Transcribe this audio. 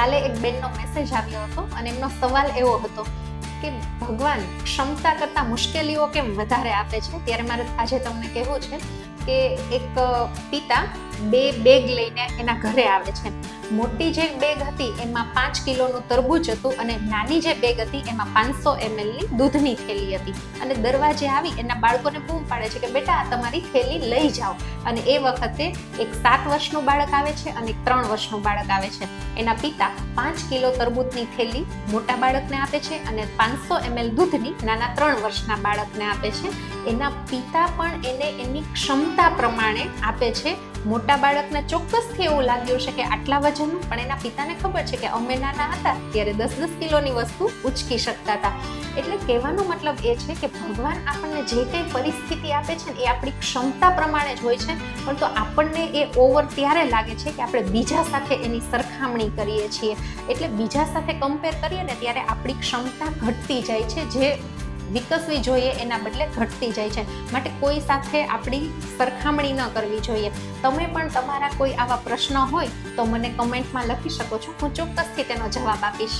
કાલે એક બેનનો મેસેજ આવ્યો હતો અને એમનો સવાલ એવો હતો કે, ભગવાન, ક્ષમતા કરતાં મુશ્કેલીઓ કેમ વધારે આપે છે? ત્યારે મારે આજે તમને કહેવું છે કે એક પિતા બે બેગ લઈને એના ઘરે આવે છે. મોટી જે બેગ હતી એમાં પાંચ કિલોનું તરબૂચ હતું અને નાની જે બેગ હતી એમાં પાંચસો એમએલની દૂધની થેલી હતી. અને દરવાજે આવી એના બાળકોને બૂમ પાડે છે કે, બેટા, આ તમારી થેલી લઈ જાઓ. અને એ વખતે એક સાત વર્ષનું બાળક આવે છે અને એક ત્રણ વર્ષનું બાળક આવે છે. એના પિતા પાંચ કિલો તરબૂચની થેલી મોટા બાળકને આપે છે અને પાંચસો એમએલ દૂધની નાના ત્રણ વર્ષના બાળકને આપે છે. એના પિતા પણ એને એની ક્ષમતા પ્રમાણે આપે છે. મોટા બાળકને ચોક્કસથી એવું લાગ્યું છે કે આટલા વજનનું પણ એના પિતાને ખબર છે કે અમે નાના હતા ત્યારે દસ દસ કિલોની વસ્તુ ઉચકી શકતા હતા. એટલે કહેવાનો મતલબ એ છે કે ભગવાન આપણને જે કંઈ પરિસ્થિતિ આપે છે ને એ આપણી ક્ષમતા પ્રમાણે જ હોય છે, પણ તો આપણને એ ઓવર ત્યારે લાગે છે કે આપણે બીજા સાથે એની સરખામણી કરીએ છીએ. એટલે બીજા સાથે કમ્પેર કરીએ ને ત્યારે આપણી ક્ષમતા ઘટતી જાય છે, જે વિકસવી જોઈએ, એના બદલે ઘટતી જાય છે. માટે કોઈ સાથે આપણી સરખામણી ન કરવી જોઈએ. તમે પણ તમારા કોઈ આવા પ્રશ્ન હોય તો મને કમેન્ટમાં લખી શકો છો. હું ચોક્કસથી તેનો જવાબ આપીશ.